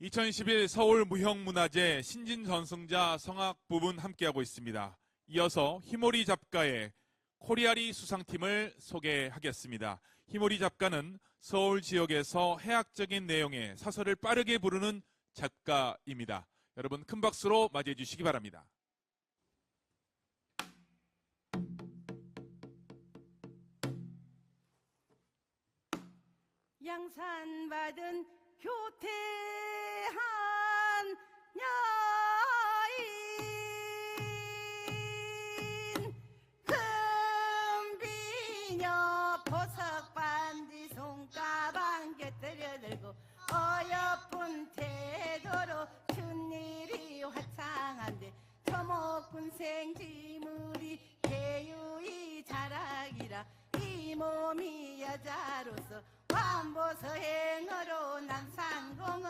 2011 서울 무형문화제 신진 전승자 성악 부분 함께하고 있습니다. 이어서 히모리 작가의 코리아리 수상팀을 소개하겠습니다. 히모리 작가는 서울 지역에서 해학적인 내용의 사설을 빠르게 부르는 작가입니다. 여러분 큰 박수로 맞이해 주시기 바랍니다. 양산 받은 교태 미녀 보석 반지 손가방 곁들여 들고 어여쁜 태도로 춘일이 화창한데 처먹군 생지물이 개유의 자락이라 이 몸이 여자로서 완보서 행으로 남산공은